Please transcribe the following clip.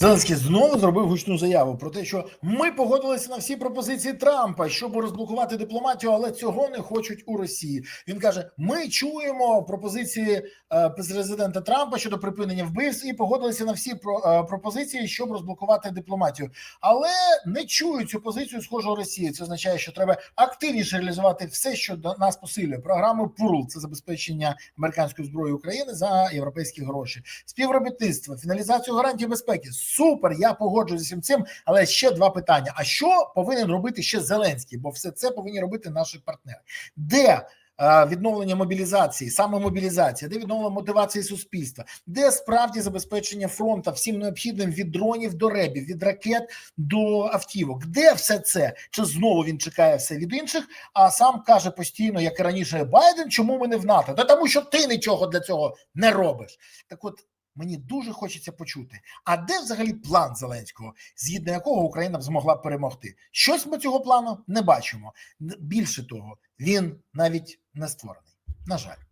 Зеленський знову зробив гучну заяву про те, що ми погодилися на всі пропозиції Трампа, щоб розблокувати дипломатію, але цього не хочуть у Росії. Він каже: Ми чуємо пропозиції е, президента Трампа щодо припинення вбивств і погодилися на всі е, пропозиції, щоб розблокувати дипломатію, але не чують цю позицію схожу Росії. Це означає, що треба активніше реалізувати все, що до нас посилює. Програму ПУРЛ – це забезпечення американської зброї України за європейські гроші, співробітництво, фіналізацію гарантій безпеки. Супер, я погоджуюся з цим. Але ще два питання: а що повинен робити ще Зеленський? Бо все це повинні робити наші партнери. Де е, відновлення мобілізації, саме мобілізація, де відновлення мотивації суспільства, де справді забезпечення фронту всім необхідним від дронів до ребів, від ракет до автівок? Де все це? Чи знову він чекає все від інших? А сам каже постійно, як і раніше Байден, чому ми не в НАТО? Та тому, що ти нічого для цього не робиш. Так, от мені дуже хочеться почути. А де взагалі план Зеленського, згідно якого Україна б змогла перемогти? Щось ми цього плану не бачимо. Більше того, він навіть не створений. На жаль.